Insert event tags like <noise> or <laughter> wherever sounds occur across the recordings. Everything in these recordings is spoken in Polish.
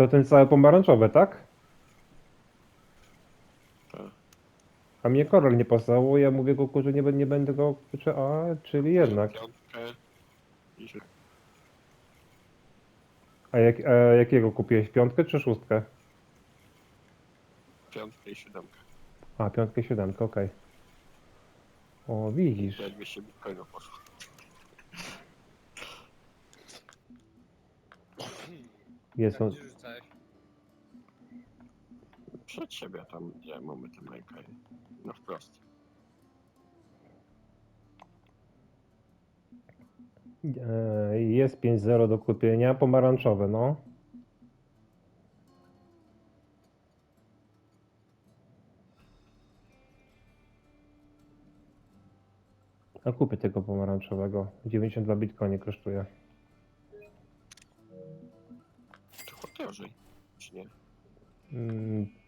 To ten cały pomarańczowy, tak? Tak. A mnie korol nie pasował, ja mówię go że nie, bę- nie będę go kurczę, a czyli jednak. Piątkę i A, jak, a jakiego kupiłeś? Piątkę czy szóstkę? piątkę i siódemkę. A, piątkę, siódemkę, okej. O, widzisz. Ja 200 bitcoinów poszło. Jest on. Przed siebie tam, gdzie mamy ten rękę. No wprost. E, jest 5-0 do kupienia, pomarańczowe, no. A kupię tego pomarańczowego. 92 bitcoiny kosztuje. To drożej, czy nie? Mm,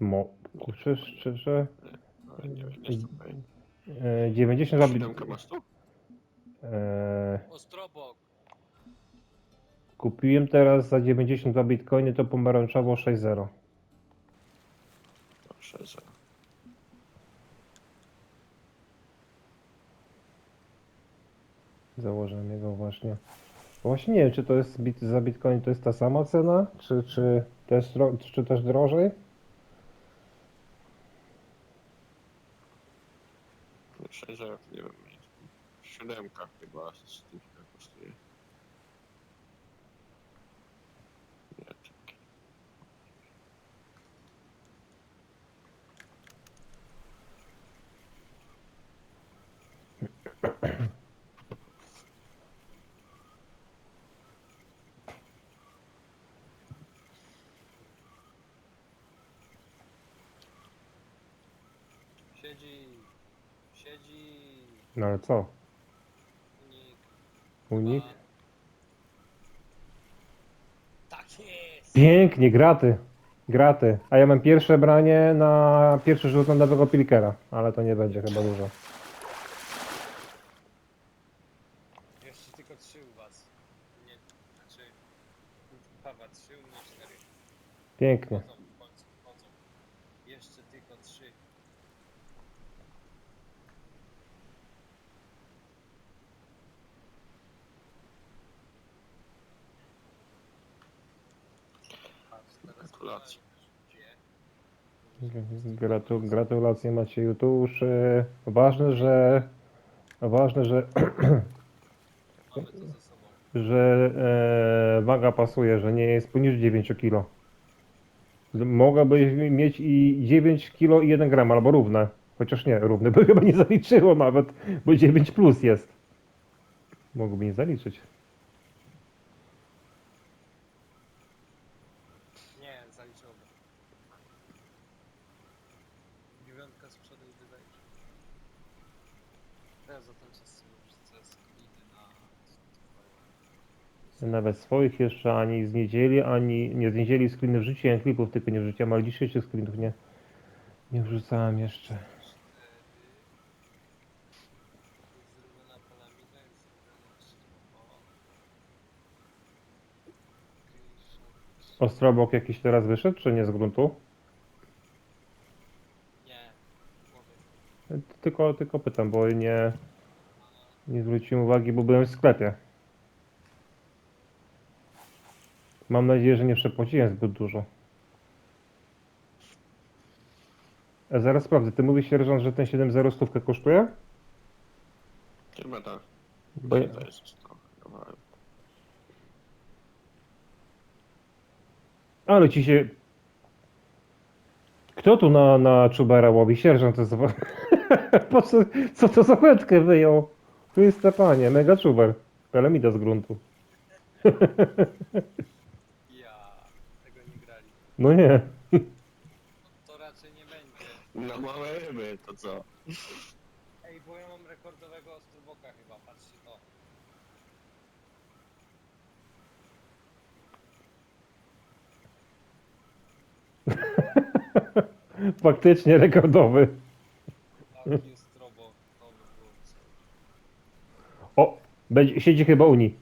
mo, kurczę, szczerze, Ale nie wiem, nie jestem pewien. e, 92 Siódemkę bitcoiny. masz tu? E, Ostrobok. kupiłem teraz za 92 bitcoiny to pomarańczowo 6-0. Proszę, że... Założyłem jego właśnie. Właśnie nie wiem, czy to jest bit, za bitcoin to jest ta sama cena, czy, czy, też, dro- czy też drożej? Że nie wiem, siódemka chyba stówkę kosztuje. Nie. Siedzi. Siedzi. No ale co? Unik. Unik? Tak jest! Pięknie, graty. Graty. A ja mam pierwsze branie na pierwszy rzut na nowego pilkera, ale to nie będzie chyba dużo. Jeszcze tylko trzy u was. Nie, znaczy... Pawa trzy, u mnie cztery. Pięknie. Chodzą w końcu, chodzą. Jeszcze tylko trzy. Patrz, teraz Gratulacje. Gratu, gratulacje Macieju. Tu już e, ważne, że ważne, że, <clears throat> że e, waga pasuje, że nie jest poniżej 9 kg. Mogłabyś mieć i 9 kg i 1 gram, albo równe. Chociaż nie, równe by <laughs> chyba nie zaliczyło nawet, bo 9 plus jest. Mogłoby nie zaliczyć. Nie, zaliczyłbym. Dziewiątka z przodu i zaliczył. Ja za ten czas sobie na... Nawet swoich jeszcze ani z niedzieli, ani nie z niedzieli screeny wrzuciłem klipów, tylko nie wrzuciłem, ale dzisiejszych screenów nie, nie wrzucałem jeszcze. Ostrobok jakiś teraz wyszedł, czy nie z gruntu? Nie, mówię. Tylko, tylko pytam, bo nie, nie zwróciłem uwagi, bo byłem w sklepie. Mam nadzieję, że nie przepłaciłem zbyt dużo. A zaraz sprawdzę, ty mówisz sierżant, że ten 7.0 stówkę kosztuje? Chyba tak. Bo ja, To jest. Kawałek. ale ci się... Kto tu na, na czubera łowi? Sierżant to jest... <laughs> <laughs> po co, co to za wędkę wyjął? Tu jest te panie, mega czuber. Pelemida z gruntu. <laughs> Ja, tego nie grali. No nie. To raczej nie będzie. No małe ryby, to co? Ej, bo ja mam rekordowego ostroboka chyba, patrzcie to. <laughs> Faktycznie rekordowy. <laughs> O, będzie, siedzi chyba Uni.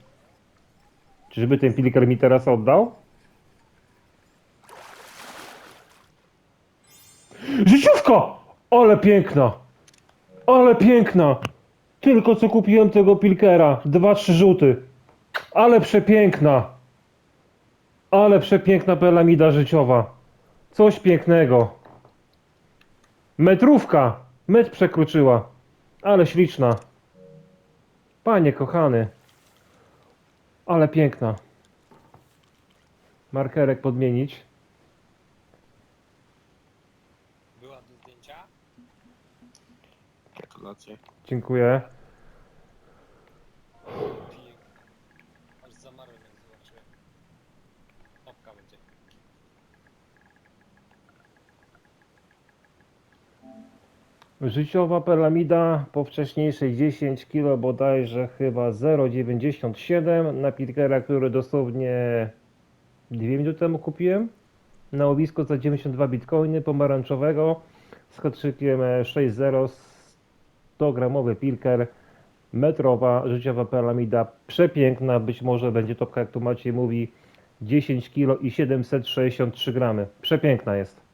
Czyżby ten piliker mi teraz oddał? Życiówko! Ole piękna! Ole piękna! Tylko co kupiłem tego pilkera. Dwa, trzy rzuty. Ale przepiękna! Ale przepiękna pelamida życiowa. Coś pięknego. Metrówka! Metr przekroczyła. Ale śliczna. Panie kochany. Ale piękna. Markerek podmienić. Była do zdjęcia? Gratulacje. Dziękuję. Piękna. Aż zamarłem jak zobaczyłem. Topka będzie. Życiowa pelamida po wcześniejszej 10 kg bodajże chyba 0,97 na Pitgera, który dosłownie 2 minuty temu kupiłem. Na łowisko za 92 bitcoiny pomarańczowego z haczykiem 6.0 100 gramowy pilker metrowa życiowa pelamida przepiękna, być może będzie topka jak tu Maciej mówi 10 kg i 763 gramy. Przepiękna jest.